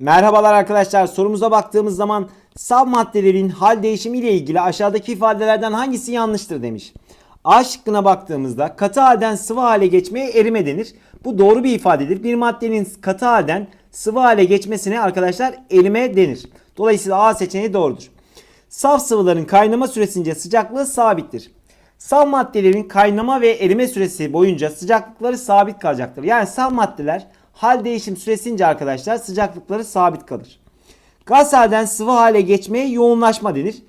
Merhabalar arkadaşlar. Sorumuza baktığımız zaman saf maddelerin hal değişimi ile ilgili aşağıdaki ifadelerden hangisi yanlıştır demiş. A şıkkına baktığımızda katı halden sıvı hale geçmeye erime denir. Bu doğru bir ifadedir. Bir maddenin katı halden sıvı hale geçmesine arkadaşlar erime denir. Dolayısıyla A seçeneği doğrudur. Saf sıvıların kaynama süresince sıcaklığı sabittir. Saf maddelerin kaynama ve erime süresi boyunca sıcaklıkları sabit kalacaktır. Yani saf maddeler hal değişim süresince arkadaşlar sıcaklıkları sabit kalır. Gaz halden sıvı hale geçmeye yoğunlaşma denir.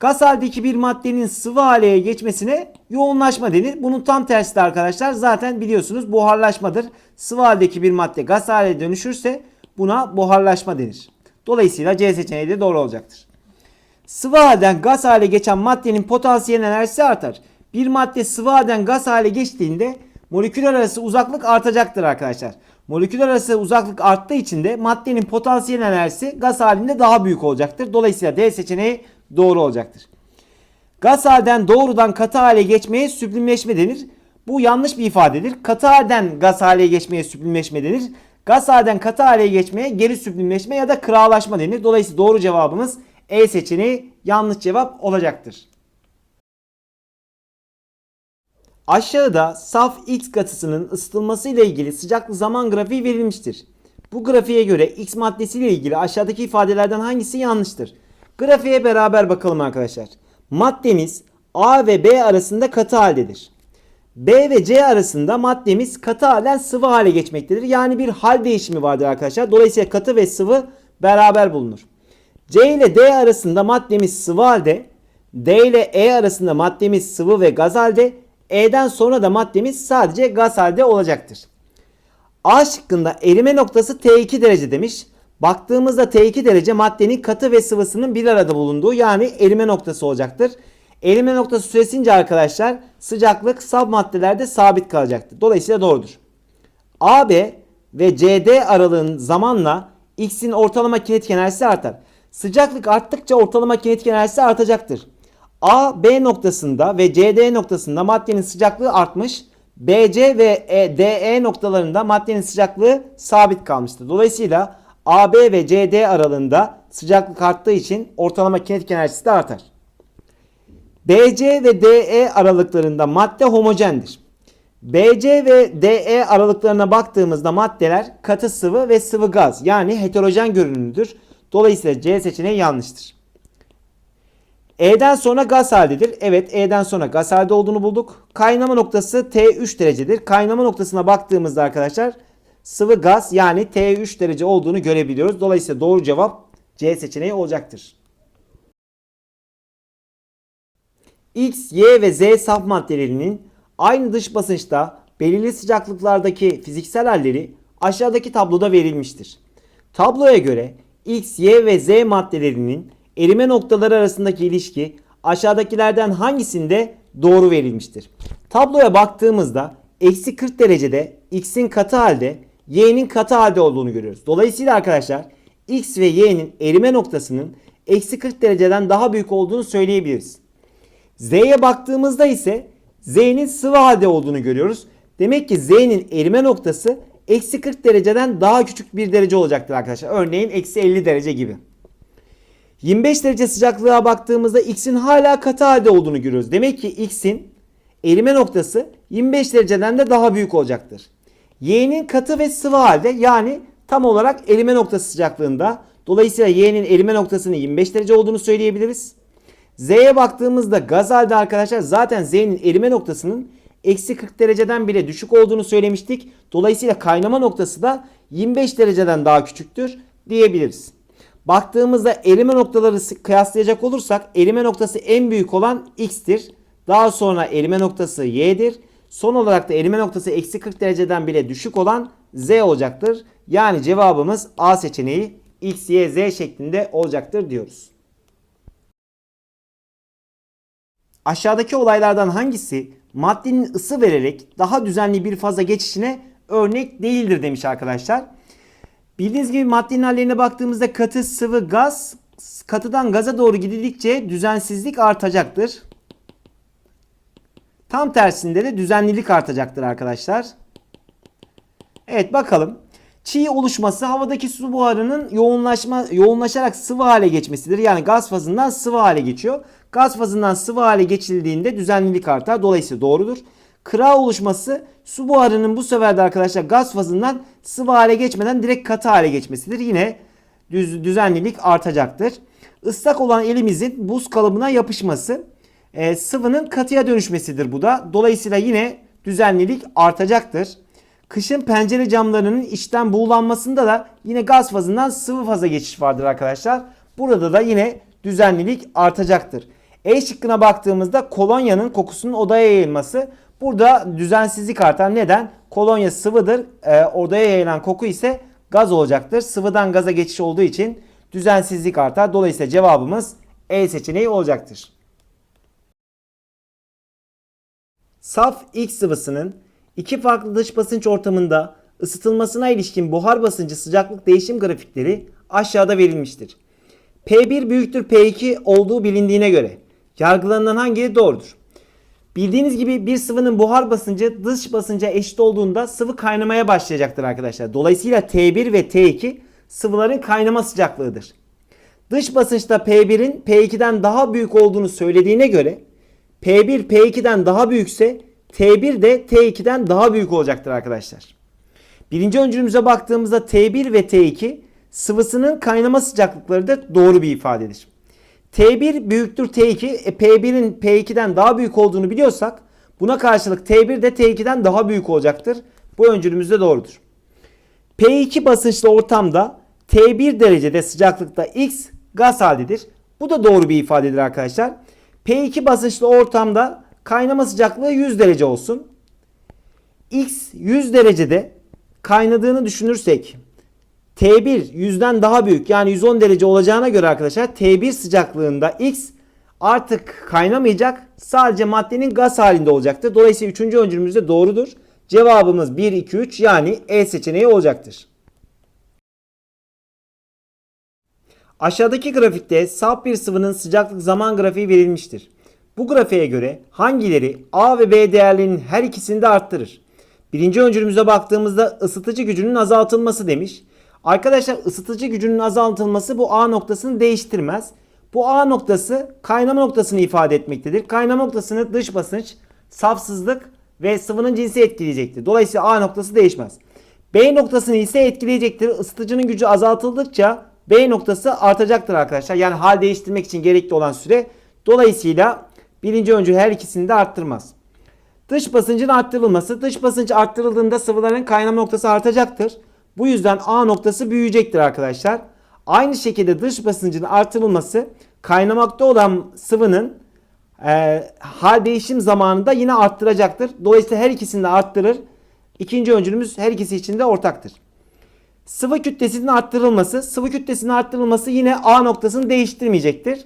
Gaz haldeki bir maddenin sıvı hale geçmesine yoğunlaşma denir. Bunun tam tersi de arkadaşlar zaten biliyorsunuz buharlaşmadır. Sıvı haldeki bir madde gaz hale dönüşürse buna buharlaşma denir. Dolayısıyla C seçeneği de doğru olacaktır. Sıvı halden gaz hale geçen maddenin potansiyel enerjisi artar. Bir madde sıvı halden gaz hale geçtiğinde moleküller arası uzaklık artacaktır arkadaşlar. Moleküller arası uzaklık arttığı için de maddenin potansiyel enerjisi gaz halinde daha büyük olacaktır. Dolayısıyla D seçeneği doğru olacaktır. Gaz halden doğrudan katı hale geçmeye süblimleşme denir. Bu yanlış bir ifadedir. Katı halden gaz hale geçmeye süblimleşme denir. Gaz halden katı hale geçmeye geri süblimleşme ya da kıralaşma denir. Dolayısıyla doğru cevabımız E seçeneği yanlış cevap olacaktır. Aşağıda saf X katısının ısıtılması ile ilgili sıcaklık zaman grafiği verilmiştir. Bu grafiğe göre X maddesi ile ilgili aşağıdaki ifadelerden hangisi yanlıştır? Grafiğe beraber bakalım arkadaşlar. Maddemiz A ve B arasında katı haldedir. B ve C arasında maddemiz katı halden sıvı hale geçmektedir. Yani bir hal değişimi vardır arkadaşlar. Dolayısıyla katı ve sıvı beraber bulunur. C ile D arasında maddemiz sıvı halde. D ile E arasında maddemiz sıvı ve gaz halde. E'den sonra da maddemiz sadece gaz halde olacaktır. A şıkkında erime noktası T2 derece demiş. Baktığımızda T2 derece maddenin katı ve sıvısının bir arada bulunduğu yani erime noktası olacaktır. Erime noktası süresince arkadaşlar sıcaklık sab maddelerde sabit kalacaktır. Dolayısıyla doğrudur. AB ve CD aralığın zamanla X'in ortalama kinetik enerjisi artar. Sıcaklık arttıkça ortalama kinetik enerjisi artacaktır. A, B noktasında ve CD noktasında maddenin sıcaklığı artmış. BC ve e, DE noktalarında maddenin sıcaklığı sabit kalmıştır. Dolayısıyla AB ve CD aralığında sıcaklık arttığı için ortalama kinetik enerjisi de artar. BC ve DE aralıklarında madde homojendir. BC ve DE aralıklarına baktığımızda maddeler katı sıvı ve sıvı gaz yani heterojen görünümlüdür. Dolayısıyla C seçeneği yanlıştır. E'den sonra gaz haldedir. Evet E'den sonra gaz halde olduğunu bulduk. Kaynama noktası T3 derecedir. Kaynama noktasına baktığımızda arkadaşlar sıvı gaz yani T3 derece olduğunu görebiliyoruz. Dolayısıyla doğru cevap C seçeneği olacaktır. X, Y ve Z saf maddelerinin aynı dış basınçta belirli sıcaklıklardaki fiziksel halleri aşağıdaki tabloda verilmiştir. Tabloya göre X, Y ve Z maddelerinin erime noktaları arasındaki ilişki aşağıdakilerden hangisinde doğru verilmiştir? Tabloya baktığımızda eksi 40 derecede X'in katı halde Y'nin katı halde olduğunu görüyoruz. Dolayısıyla arkadaşlar X ve Y'nin erime noktasının eksi 40 dereceden daha büyük olduğunu söyleyebiliriz. Z'ye baktığımızda ise Z'nin sıvı halde olduğunu görüyoruz. Demek ki Z'nin erime noktası eksi 40 dereceden daha küçük bir derece olacaktır arkadaşlar. Örneğin eksi 50 derece gibi. 25 derece sıcaklığa baktığımızda X'in hala katı halde olduğunu görüyoruz. Demek ki X'in erime noktası 25 dereceden de daha büyük olacaktır. Y'nin katı ve sıvı halde yani tam olarak erime noktası sıcaklığında. Dolayısıyla Y'nin erime noktasının 25 derece olduğunu söyleyebiliriz. Z'ye baktığımızda gaz halde arkadaşlar zaten Z'nin erime noktasının eksi 40 dereceden bile düşük olduğunu söylemiştik. Dolayısıyla kaynama noktası da 25 dereceden daha küçüktür diyebiliriz. Baktığımızda erime noktaları kıyaslayacak olursak erime noktası en büyük olan X'tir. Daha sonra erime noktası Y'dir. Son olarak da erime noktası eksi 40 dereceden bile düşük olan Z olacaktır. Yani cevabımız A seçeneği X, Y, Z şeklinde olacaktır diyoruz. Aşağıdaki olaylardan hangisi maddenin ısı vererek daha düzenli bir faza geçişine örnek değildir demiş arkadaşlar. Bildiğiniz gibi maddenin hallerine baktığımızda katı, sıvı, gaz katıdan gaza doğru gidildikçe düzensizlik artacaktır. Tam tersinde de düzenlilik artacaktır arkadaşlar. Evet bakalım. Çiğ oluşması havadaki su buharının yoğunlaşma yoğunlaşarak sıvı hale geçmesidir. Yani gaz fazından sıvı hale geçiyor. Gaz fazından sıvı hale geçildiğinde düzenlilik artar. Dolayısıyla doğrudur. Kıra oluşması su buharının bu sefer de arkadaşlar gaz fazından sıvı hale geçmeden direkt katı hale geçmesidir. Yine düz, düzenlilik artacaktır. Islak olan elimizin buz kalıbına yapışması e, sıvının katıya dönüşmesidir bu da. Dolayısıyla yine düzenlilik artacaktır. Kışın pencere camlarının içten buğulanmasında da yine gaz fazından sıvı faza geçiş vardır arkadaşlar. Burada da yine düzenlilik artacaktır. E şıkkına baktığımızda kolonyanın kokusunun odaya yayılması. Burada düzensizlik artar. Neden? Kolonya sıvıdır. E, odaya yayılan koku ise gaz olacaktır. Sıvıdan gaza geçiş olduğu için düzensizlik artar. Dolayısıyla cevabımız E seçeneği olacaktır. Saf X sıvısının iki farklı dış basınç ortamında ısıtılmasına ilişkin buhar basıncı sıcaklık değişim grafikleri aşağıda verilmiştir. P1 büyüktür P2 olduğu bilindiğine göre yargılanan hangi doğrudur? Bildiğiniz gibi bir sıvının buhar basıncı dış basınca eşit olduğunda sıvı kaynamaya başlayacaktır arkadaşlar. Dolayısıyla T1 ve T2 sıvıların kaynama sıcaklığıdır. Dış basınçta P1'in P2'den daha büyük olduğunu söylediğine göre P1 P2'den daha büyükse T1 de T2'den daha büyük olacaktır arkadaşlar. Birinci öncülümüze baktığımızda T1 ve T2 sıvısının kaynama sıcaklıklarıdır. Doğru bir ifadedir. T1 büyüktür T2. E, P1'in P2'den daha büyük olduğunu biliyorsak buna karşılık T1 de T2'den daha büyük olacaktır. Bu öncülümüz de doğrudur. P2 basınçlı ortamda T1 derecede sıcaklıkta X gaz halidir. Bu da doğru bir ifadedir arkadaşlar. P2 basınçlı ortamda kaynama sıcaklığı 100 derece olsun. X 100 derecede kaynadığını düşünürsek T1 100'den daha büyük yani 110 derece olacağına göre arkadaşlar T1 sıcaklığında X artık kaynamayacak. Sadece maddenin gaz halinde olacaktır. Dolayısıyla 3. öncülümüz de doğrudur. Cevabımız 1, 2, 3 yani E seçeneği olacaktır. Aşağıdaki grafikte saf bir sıvının sıcaklık zaman grafiği verilmiştir. Bu grafiğe göre hangileri A ve B değerlerinin her ikisini de arttırır? Birinci öncülümüze baktığımızda ısıtıcı gücünün azaltılması demiş. Arkadaşlar ısıtıcı gücünün azaltılması bu A noktasını değiştirmez. Bu A noktası kaynama noktasını ifade etmektedir. Kaynama noktasını dış basınç, safsızlık ve sıvının cinsi etkileyecektir. Dolayısıyla A noktası değişmez. B noktasını ise etkileyecektir. Isıtıcının gücü azaltıldıkça B noktası artacaktır arkadaşlar. Yani hal değiştirmek için gerekli olan süre. Dolayısıyla birinci öncü her ikisini de arttırmaz. Dış basıncın arttırılması. Dış basınç arttırıldığında sıvıların kaynama noktası artacaktır. Bu yüzden A noktası büyüyecektir arkadaşlar. Aynı şekilde dış basıncın artırılması kaynamakta olan sıvının e, hal değişim zamanında yine arttıracaktır. Dolayısıyla her ikisini de arttırır. İkinci öncülümüz her ikisi için de ortaktır. Sıvı kütlesinin arttırılması, sıvı kütlesinin arttırılması yine A noktasını değiştirmeyecektir.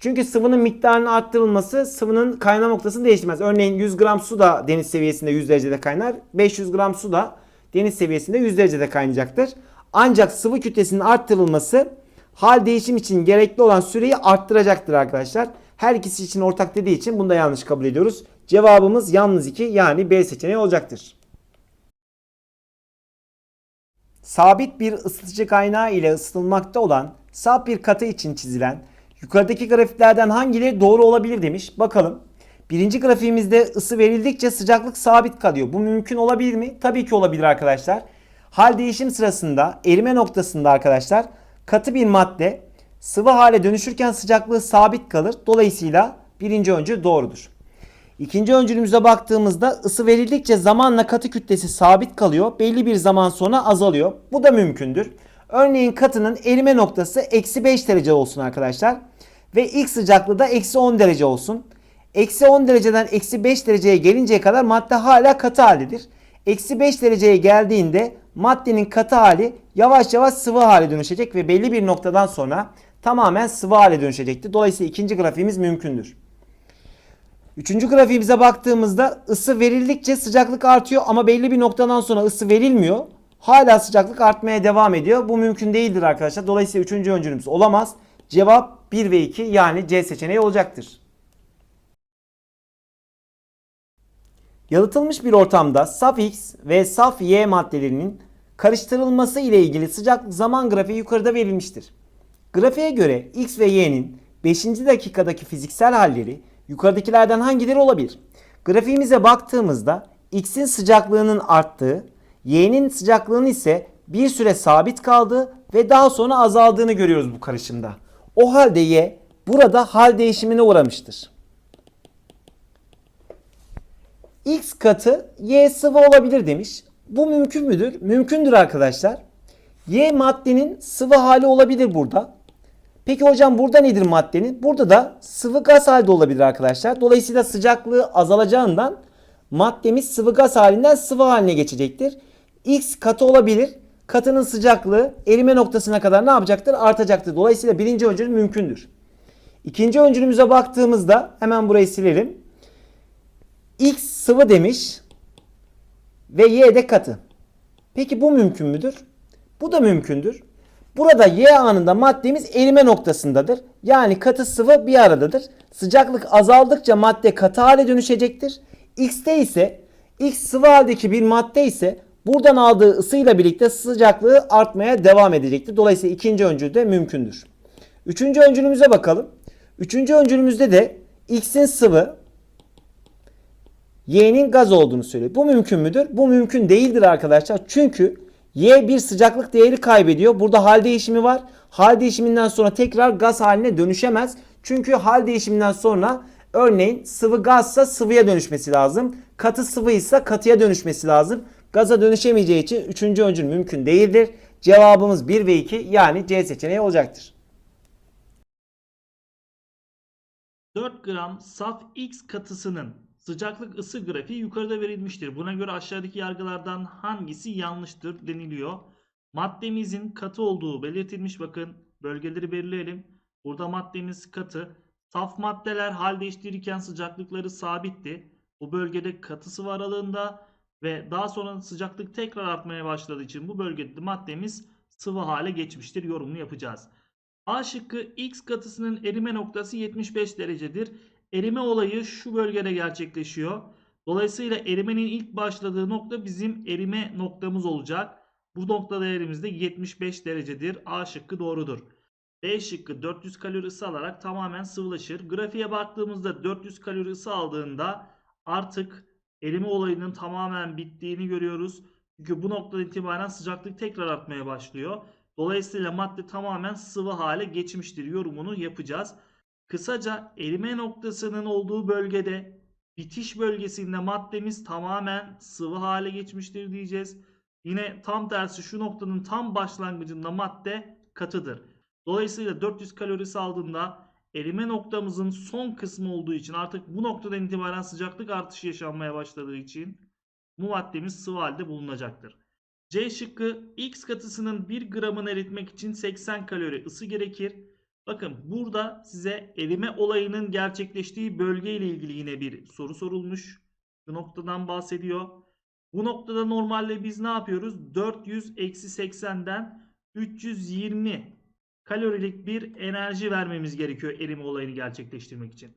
Çünkü sıvının miktarının arttırılması sıvının kaynama noktasını değiştirmez. Örneğin 100 gram su da deniz seviyesinde 100 derecede kaynar. 500 gram su da deniz seviyesinde 100 derecede kaynayacaktır. Ancak sıvı kütlesinin arttırılması hal değişim için gerekli olan süreyi arttıracaktır arkadaşlar. Her ikisi için ortak dediği için bunu da yanlış kabul ediyoruz. Cevabımız yalnız 2 yani B seçeneği olacaktır. Sabit bir ısıtıcı kaynağı ile ısıtılmakta olan saf bir katı için çizilen yukarıdaki grafiklerden hangileri doğru olabilir demiş. Bakalım. Birinci grafiğimizde ısı verildikçe sıcaklık sabit kalıyor. Bu mümkün olabilir mi? Tabii ki olabilir arkadaşlar. Hal değişim sırasında erime noktasında arkadaşlar katı bir madde sıvı hale dönüşürken sıcaklığı sabit kalır. Dolayısıyla birinci öncül doğrudur. İkinci öncülümüze baktığımızda ısı verildikçe zamanla katı kütlesi sabit kalıyor. Belli bir zaman sonra azalıyor. Bu da mümkündür. Örneğin katının erime noktası eksi 5 derece olsun arkadaşlar. Ve ilk sıcaklığı da eksi 10 derece olsun. Eksi 10 dereceden eksi 5 dereceye gelinceye kadar madde hala katı halidir. Eksi 5 dereceye geldiğinde maddenin katı hali yavaş yavaş sıvı hale dönüşecek ve belli bir noktadan sonra tamamen sıvı hale dönüşecektir. Dolayısıyla ikinci grafiğimiz mümkündür. Üçüncü grafiğimize baktığımızda ısı verildikçe sıcaklık artıyor ama belli bir noktadan sonra ısı verilmiyor. Hala sıcaklık artmaya devam ediyor. Bu mümkün değildir arkadaşlar. Dolayısıyla üçüncü öncülümüz olamaz. Cevap 1 ve 2 yani C seçeneği olacaktır. Yalıtılmış bir ortamda saf X ve saf Y maddelerinin karıştırılması ile ilgili sıcaklık zaman grafiği yukarıda verilmiştir. Grafiğe göre X ve Y'nin 5. dakikadaki fiziksel halleri yukarıdakilerden hangileri olabilir? Grafiğimize baktığımızda X'in sıcaklığının arttığı, Y'nin sıcaklığının ise bir süre sabit kaldığı ve daha sonra azaldığını görüyoruz bu karışımda. O halde Y burada hal değişimine uğramıştır. X katı Y sıvı olabilir demiş. Bu mümkün müdür? Mümkündür arkadaşlar. Y maddenin sıvı hali olabilir burada. Peki hocam burada nedir maddenin? Burada da sıvı gaz halde olabilir arkadaşlar. Dolayısıyla sıcaklığı azalacağından maddemiz sıvı gaz halinden sıvı haline geçecektir. X katı olabilir. Katının sıcaklığı erime noktasına kadar ne yapacaktır? Artacaktır. Dolayısıyla birinci öncül mümkündür. İkinci öncülümüze baktığımızda hemen burayı silelim. X sıvı demiş ve Y de katı. Peki bu mümkün müdür? Bu da mümkündür. Burada Y anında maddemiz erime noktasındadır. Yani katı sıvı bir aradadır. Sıcaklık azaldıkça madde katı hale dönüşecektir. X'te ise X sıvı haldeki bir madde ise buradan aldığı ısıyla birlikte sıcaklığı artmaya devam edecektir. Dolayısıyla ikinci öncül de mümkündür. Üçüncü öncülümüze bakalım. Üçüncü öncülümüzde de X'in sıvı, Y'nin gaz olduğunu söylüyor. Bu mümkün müdür? Bu mümkün değildir arkadaşlar. Çünkü Y bir sıcaklık değeri kaybediyor. Burada hal değişimi var. Hal değişiminden sonra tekrar gaz haline dönüşemez. Çünkü hal değişiminden sonra örneğin sıvı gazsa sıvıya dönüşmesi lazım. Katı sıvıysa katıya dönüşmesi lazım. Gaza dönüşemeyeceği için 3. öncül mümkün değildir. Cevabımız 1 ve 2 yani C seçeneği olacaktır. 4 gram saf X katısının sıcaklık ısı grafiği yukarıda verilmiştir. Buna göre aşağıdaki yargılardan hangisi yanlıştır deniliyor. Maddemizin katı olduğu belirtilmiş. Bakın bölgeleri belirleyelim. Burada maddemiz katı. Saf maddeler hal değiştirirken sıcaklıkları sabitti. Bu bölgede katı sıvı aralığında ve daha sonra sıcaklık tekrar artmaya başladığı için bu bölgede maddemiz sıvı hale geçmiştir. Yorumunu yapacağız. A şıkkı X katısının erime noktası 75 derecedir. Erime olayı şu bölgede gerçekleşiyor. Dolayısıyla erimenin ilk başladığı nokta bizim erime noktamız olacak. Bu nokta değerimiz de 75 derecedir. A şıkkı doğrudur. B şıkkı 400 kalori ısı alarak tamamen sıvılaşır. Grafiğe baktığımızda 400 kalori ısı aldığında artık erime olayının tamamen bittiğini görüyoruz. Çünkü bu noktadan itibaren sıcaklık tekrar artmaya başlıyor. Dolayısıyla madde tamamen sıvı hale geçmiştir yorumunu yapacağız. Kısaca erime noktasının olduğu bölgede bitiş bölgesinde maddemiz tamamen sıvı hale geçmiştir diyeceğiz. Yine tam tersi şu noktanın tam başlangıcında madde katıdır. Dolayısıyla 400 kalorisi aldığında erime noktamızın son kısmı olduğu için artık bu noktadan itibaren sıcaklık artışı yaşanmaya başladığı için bu maddemiz sıvı halde bulunacaktır. C şıkkı X katısının 1 gramını eritmek için 80 kalori ısı gerekir. Bakın burada size erime olayının gerçekleştiği bölge ile ilgili yine bir soru sorulmuş. Bu noktadan bahsediyor. Bu noktada normalde biz ne yapıyoruz? 400 eksi 80'den 320 kalorilik bir enerji vermemiz gerekiyor erime olayını gerçekleştirmek için.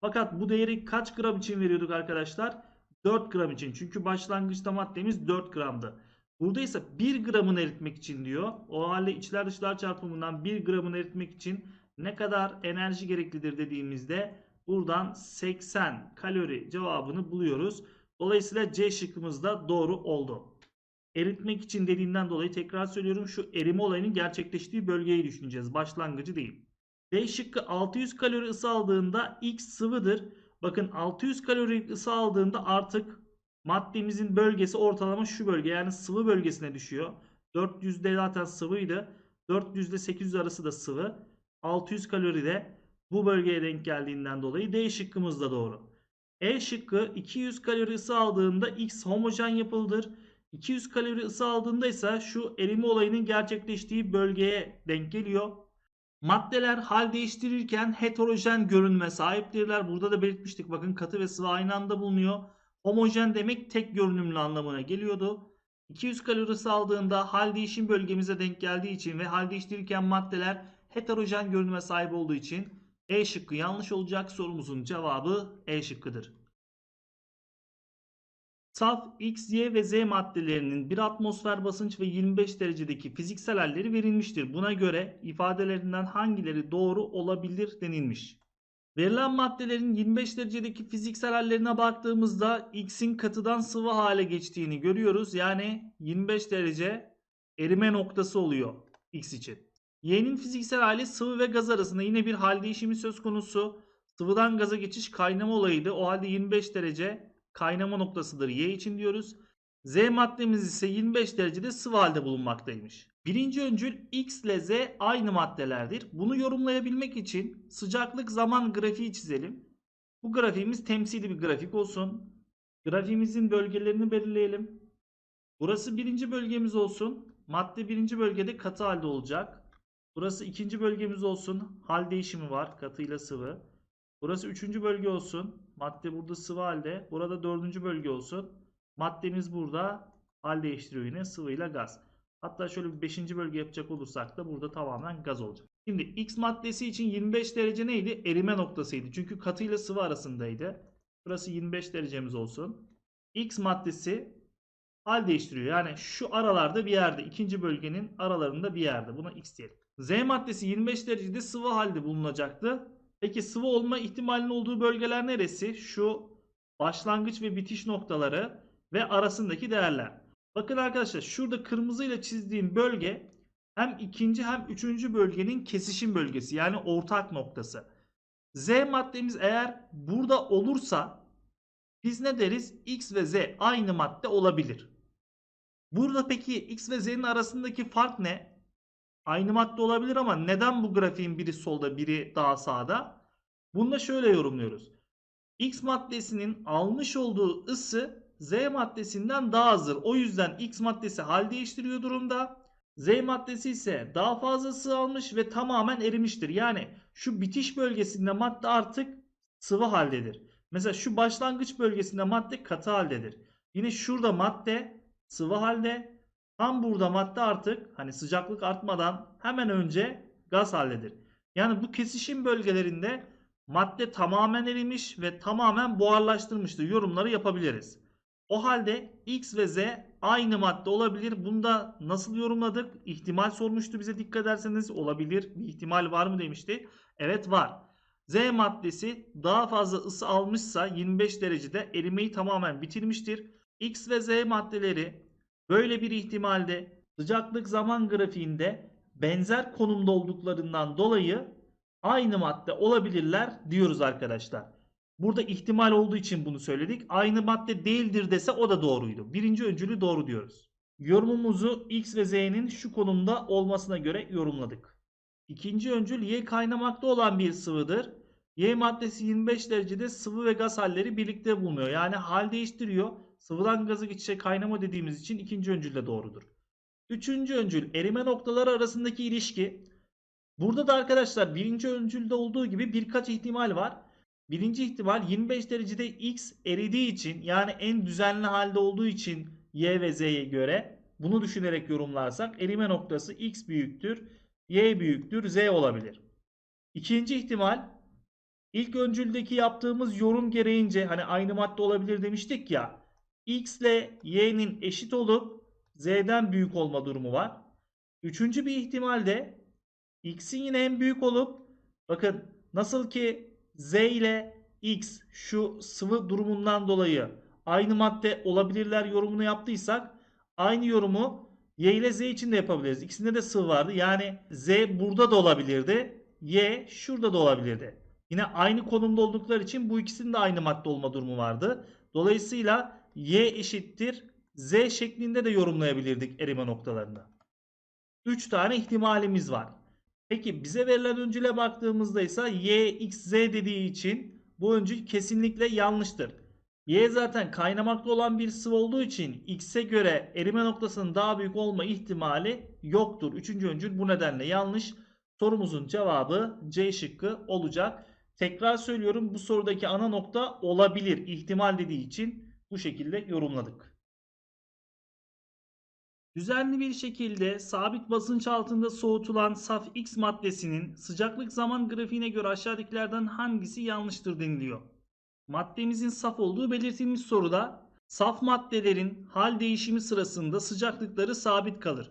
Fakat bu değeri kaç gram için veriyorduk arkadaşlar? 4 gram için. Çünkü başlangıçta maddemiz 4 gramdı. Burada ise 1 gramını eritmek için diyor. O halde içler dışlar çarpımından 1 gramını eritmek için ne kadar enerji gereklidir dediğimizde buradan 80 kalori cevabını buluyoruz. Dolayısıyla C şıkkımız da doğru oldu. Eritmek için dediğinden dolayı tekrar söylüyorum şu erime olayının gerçekleştiği bölgeyi düşüneceğiz. Başlangıcı değil. D şıkkı 600 kalori ısı aldığında X sıvıdır. Bakın 600 kalori ısı aldığında artık maddemizin bölgesi ortalama şu bölge yani sıvı bölgesine düşüyor. 400'de zaten sıvıydı. 400 ile 800 arası da sıvı. 600 kalori de bu bölgeye denk geldiğinden dolayı D şıkkımız da doğru. E şıkkı 200 kalori ısı aldığında X homojen yapıldır. 200 kalori ısı aldığında ise şu erime olayının gerçekleştiği bölgeye denk geliyor. Maddeler hal değiştirirken heterojen görünme sahiptirler. Burada da belirtmiştik bakın katı ve sıvı aynı anda bulunuyor. Homojen demek tek görünümlü anlamına geliyordu. 200 kalori aldığında hal değişim bölgemize denk geldiği için ve hal değiştirirken maddeler heterojen görünüme sahip olduğu için E şıkkı yanlış olacak sorumuzun cevabı E şıkkıdır. Saf X, Y ve Z maddelerinin 1 atmosfer basınç ve 25 derecedeki fiziksel halleri verilmiştir. Buna göre ifadelerinden hangileri doğru olabilir denilmiş. Verilen maddelerin 25 derecedeki fiziksel hallerine baktığımızda X'in katıdan sıvı hale geçtiğini görüyoruz. Yani 25 derece erime noktası oluyor X için. Y'nin fiziksel hali sıvı ve gaz arasında yine bir hal değişimi söz konusu. Sıvıdan gaza geçiş kaynama olayıydı. O halde 25 derece kaynama noktasıdır Y için diyoruz. Z maddemiz ise 25 derecede sıvı halde bulunmaktaymış. Birinci öncül X ile Z aynı maddelerdir. Bunu yorumlayabilmek için sıcaklık zaman grafiği çizelim. Bu grafiğimiz temsili bir grafik olsun. Grafiğimizin bölgelerini belirleyelim. Burası birinci bölgemiz olsun. Madde birinci bölgede katı halde olacak. Burası ikinci bölgemiz olsun. Hal değişimi var katıyla sıvı. Burası üçüncü bölge olsun. Madde burada sıvı halde. Burada dördüncü bölge olsun. Maddemiz burada hal değiştiriyor yine sıvıyla gaz. Hatta şöyle bir beşinci bölge yapacak olursak da burada tamamen gaz olacak. Şimdi X maddesi için 25 derece neydi? Erime noktasıydı. Çünkü katıyla sıvı arasındaydı. Burası 25 derecemiz olsun. X maddesi hal değiştiriyor. Yani şu aralarda bir yerde. ikinci bölgenin aralarında bir yerde. Buna X diyelim. Z maddesi 25 derecede sıvı halde bulunacaktı. Peki sıvı olma ihtimalinin olduğu bölgeler neresi? Şu başlangıç ve bitiş noktaları ve arasındaki değerler. Bakın arkadaşlar şurada kırmızıyla çizdiğim bölge hem ikinci hem üçüncü bölgenin kesişim bölgesi yani ortak noktası. Z maddemiz eğer burada olursa biz ne deriz? X ve Z aynı madde olabilir. Burada peki X ve Z'nin arasındaki fark ne? Aynı madde olabilir ama neden bu grafiğin biri solda biri daha sağda? Bunu da şöyle yorumluyoruz. X maddesinin almış olduğu ısı Z maddesinden daha azdır. O yüzden X maddesi hal değiştiriyor durumda. Z maddesi ise daha fazla ısı almış ve tamamen erimiştir. Yani şu bitiş bölgesinde madde artık sıvı haldedir. Mesela şu başlangıç bölgesinde madde katı haldedir. Yine şurada madde sıvı halde. Tam burada madde artık hani sıcaklık artmadan hemen önce gaz haldedir. Yani bu kesişim bölgelerinde madde tamamen erimiş ve tamamen buharlaştırmıştır. Yorumları yapabiliriz. O halde X ve Z aynı madde olabilir. Bunda nasıl yorumladık? İhtimal sormuştu bize dikkat ederseniz. Olabilir. Bir ihtimal var mı demişti. Evet var. Z maddesi daha fazla ısı almışsa 25 derecede erimeyi tamamen bitirmiştir. X ve Z maddeleri böyle bir ihtimalde sıcaklık zaman grafiğinde benzer konumda olduklarından dolayı aynı madde olabilirler diyoruz arkadaşlar. Burada ihtimal olduğu için bunu söyledik. Aynı madde değildir dese o da doğruydu. Birinci öncülü doğru diyoruz. Yorumumuzu X ve Z'nin şu konumda olmasına göre yorumladık. İkinci öncül Y kaynamakta olan bir sıvıdır. Y maddesi 25 derecede sıvı ve gaz halleri birlikte bulunuyor. Yani hal değiştiriyor. Sıvıdan gazı geçişe kaynama dediğimiz için ikinci öncül de doğrudur. Üçüncü öncül erime noktaları arasındaki ilişki. Burada da arkadaşlar birinci öncülde olduğu gibi birkaç ihtimal var. Birinci ihtimal 25 derecede X eridiği için yani en düzenli halde olduğu için Y ve Z'ye göre bunu düşünerek yorumlarsak erime noktası X büyüktür, Y büyüktür, Z olabilir. İkinci ihtimal ilk öncüldeki yaptığımız yorum gereğince hani aynı madde olabilir demiştik ya. X ile Y'nin eşit olup Z'den büyük olma durumu var. Üçüncü bir ihtimalde X'in yine en büyük olup bakın nasıl ki Z ile X şu sıvı durumundan dolayı aynı madde olabilirler yorumunu yaptıysak aynı yorumu Y ile Z için de yapabiliriz. İkisinde de sıvı vardı. Yani Z burada da olabilirdi. Y şurada da olabilirdi. Yine aynı konumda oldukları için bu ikisinin de aynı madde olma durumu vardı. Dolayısıyla Y eşittir Z şeklinde de yorumlayabilirdik erime noktalarını. 3 tane ihtimalimiz var. Peki bize verilen öncüle baktığımızda ise y, x, z dediği için bu öncül kesinlikle yanlıştır. Y zaten kaynamakta olan bir sıvı olduğu için x'e göre erime noktasının daha büyük olma ihtimali yoktur. Üçüncü öncül bu nedenle yanlış. Sorumuzun cevabı C şıkkı olacak. Tekrar söylüyorum bu sorudaki ana nokta olabilir. ihtimal dediği için bu şekilde yorumladık. Düzenli bir şekilde sabit basınç altında soğutulan saf X maddesinin sıcaklık zaman grafiğine göre aşağıdakilerden hangisi yanlıştır deniliyor. Maddemizin saf olduğu belirtilmiş soruda Saf maddelerin hal değişimi sırasında sıcaklıkları sabit kalır.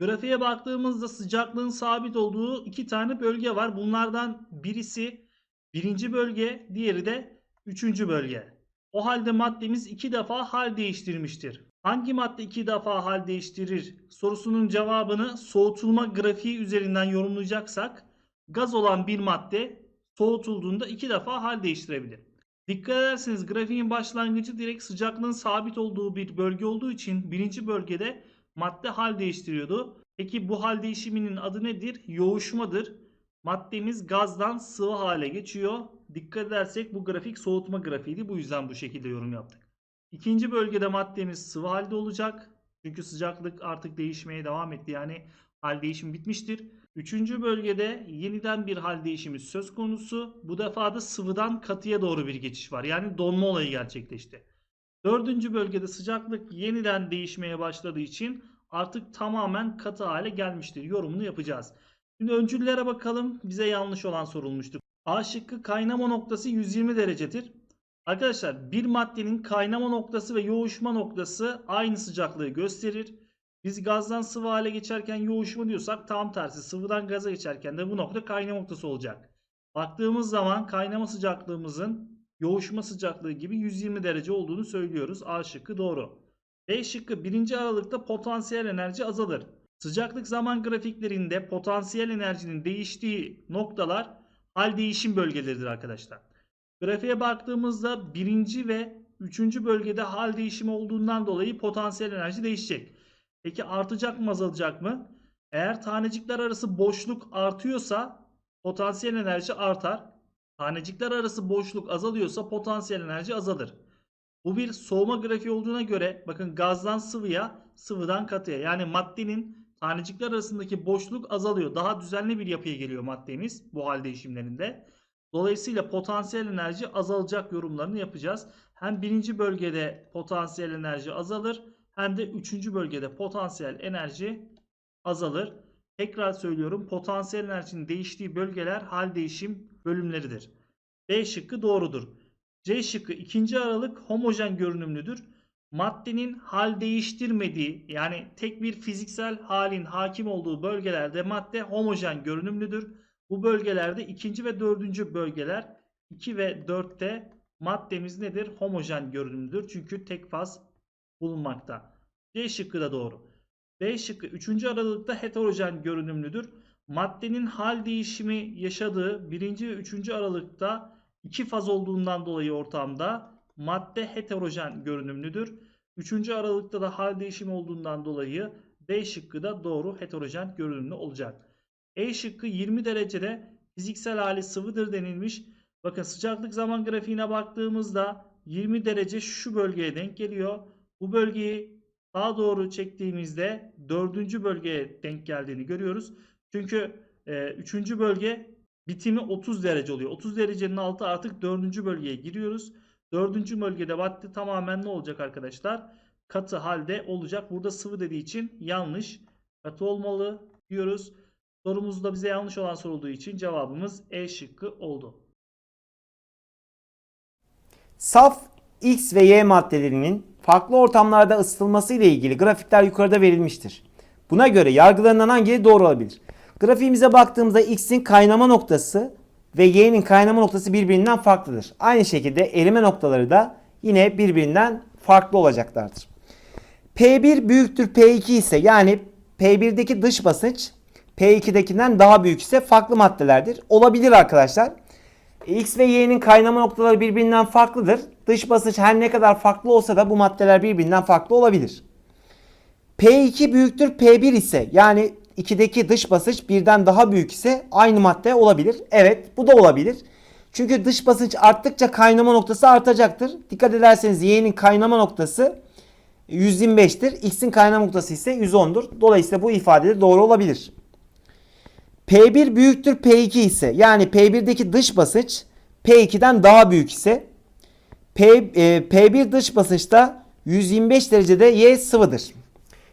Grafiğe baktığımızda sıcaklığın sabit olduğu iki tane bölge var. Bunlardan birisi birinci bölge, diğeri de üçüncü bölge. O halde maddemiz iki defa hal değiştirmiştir. Hangi madde iki defa hal değiştirir sorusunun cevabını soğutulma grafiği üzerinden yorumlayacaksak gaz olan bir madde soğutulduğunda iki defa hal değiştirebilir. Dikkat ederseniz grafiğin başlangıcı direkt sıcaklığın sabit olduğu bir bölge olduğu için birinci bölgede madde hal değiştiriyordu. Peki bu hal değişiminin adı nedir? Yoğuşmadır. Maddemiz gazdan sıvı hale geçiyor. Dikkat edersek bu grafik soğutma grafiğiydi. Bu yüzden bu şekilde yorum yaptık. İkinci bölgede maddemiz sıvı halde olacak. Çünkü sıcaklık artık değişmeye devam etti. Yani hal değişimi bitmiştir. Üçüncü bölgede yeniden bir hal değişimi söz konusu. Bu defa da sıvıdan katıya doğru bir geçiş var. Yani donma olayı gerçekleşti. Dördüncü bölgede sıcaklık yeniden değişmeye başladığı için artık tamamen katı hale gelmiştir. Yorumunu yapacağız. Şimdi öncüllere bakalım. Bize yanlış olan sorulmuştur. A şıkkı kaynama noktası 120 derecedir. Arkadaşlar bir maddenin kaynama noktası ve yoğuşma noktası aynı sıcaklığı gösterir. Biz gazdan sıvı hale geçerken yoğuşma diyorsak tam tersi sıvıdan gaza geçerken de bu nokta kaynama noktası olacak. Baktığımız zaman kaynama sıcaklığımızın yoğuşma sıcaklığı gibi 120 derece olduğunu söylüyoruz. A şıkkı doğru. B şıkkı 1. aralıkta potansiyel enerji azalır. Sıcaklık zaman grafiklerinde potansiyel enerjinin değiştiği noktalar hal değişim bölgeleridir arkadaşlar. Grafiğe baktığımızda birinci ve üçüncü bölgede hal değişimi olduğundan dolayı potansiyel enerji değişecek. Peki artacak mı azalacak mı? Eğer tanecikler arası boşluk artıyorsa potansiyel enerji artar. Tanecikler arası boşluk azalıyorsa potansiyel enerji azalır. Bu bir soğuma grafiği olduğuna göre bakın gazdan sıvıya, sıvıdan katıya yani maddenin tanecikler arasındaki boşluk azalıyor. Daha düzenli bir yapıya geliyor maddemiz bu hal değişimlerinde. Dolayısıyla potansiyel enerji azalacak yorumlarını yapacağız. Hem birinci bölgede potansiyel enerji azalır hem de üçüncü bölgede potansiyel enerji azalır. Tekrar söylüyorum potansiyel enerjinin değiştiği bölgeler hal değişim bölümleridir. B şıkkı doğrudur. C şıkkı 2. aralık homojen görünümlüdür. Maddenin hal değiştirmediği yani tek bir fiziksel halin hakim olduğu bölgelerde madde homojen görünümlüdür. Bu bölgelerde ikinci ve dördüncü bölgeler 2 ve 4'te maddemiz nedir? Homojen görünümlüdür. Çünkü tek faz bulunmakta. C şıkkı da doğru. B şıkkı 3. aralıkta heterojen görünümlüdür. Maddenin hal değişimi yaşadığı 1. ve 3. aralıkta iki faz olduğundan dolayı ortamda madde heterojen görünümlüdür. 3. aralıkta da hal değişimi olduğundan dolayı B şıkkı da doğru heterojen görünümlü olacak. E şıkkı 20 derecede fiziksel hali sıvıdır denilmiş. Bakın sıcaklık zaman grafiğine baktığımızda 20 derece şu bölgeye denk geliyor. Bu bölgeyi sağa doğru çektiğimizde dördüncü bölgeye denk geldiğini görüyoruz. Çünkü e, üçüncü bölge bitimi 30 derece oluyor. 30 derecenin altı artık dördüncü bölgeye giriyoruz. Dördüncü bölgede madde tamamen ne olacak arkadaşlar? Katı halde olacak. Burada sıvı dediği için yanlış. Katı olmalı diyoruz. Sorumuzda bize yanlış olan sorulduğu için cevabımız E şıkkı oldu. Saf X ve Y maddelerinin farklı ortamlarda ısıtılması ile ilgili grafikler yukarıda verilmiştir. Buna göre yargılarından hangileri doğru olabilir? Grafiğimize baktığımızda X'in kaynama noktası ve Y'nin kaynama noktası birbirinden farklıdır. Aynı şekilde erime noktaları da yine birbirinden farklı olacaklardır. P1 büyüktür P2 ise yani P1'deki dış basınç P2'dekinden daha büyük ise farklı maddelerdir. Olabilir arkadaşlar. X ve Y'nin kaynama noktaları birbirinden farklıdır. Dış basınç her ne kadar farklı olsa da bu maddeler birbirinden farklı olabilir. P2 büyüktür P1 ise yani 2'deki dış basınç birden daha büyük ise aynı madde olabilir. Evet bu da olabilir. Çünkü dış basınç arttıkça kaynama noktası artacaktır. Dikkat ederseniz Y'nin kaynama noktası 125'tir. X'in kaynama noktası ise 110'dur. Dolayısıyla bu ifade de doğru olabilir. P1 büyüktür P2 ise yani P1'deki dış basınç P2'den daha büyük ise P, e, P1 dış basınçta 125 derecede Y sıvıdır.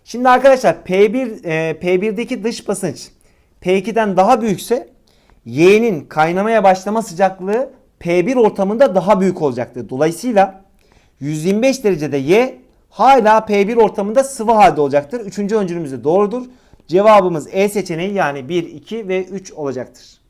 Şimdi arkadaşlar P1 e, P1'deki dış basınç P2'den daha büyükse Y'nin kaynamaya başlama sıcaklığı P1 ortamında daha büyük olacaktır. Dolayısıyla 125 derecede Y hala P1 ortamında sıvı halde olacaktır. Üçüncü öncülümüz de doğrudur. Cevabımız E seçeneği yani 1, 2 ve 3 olacaktır.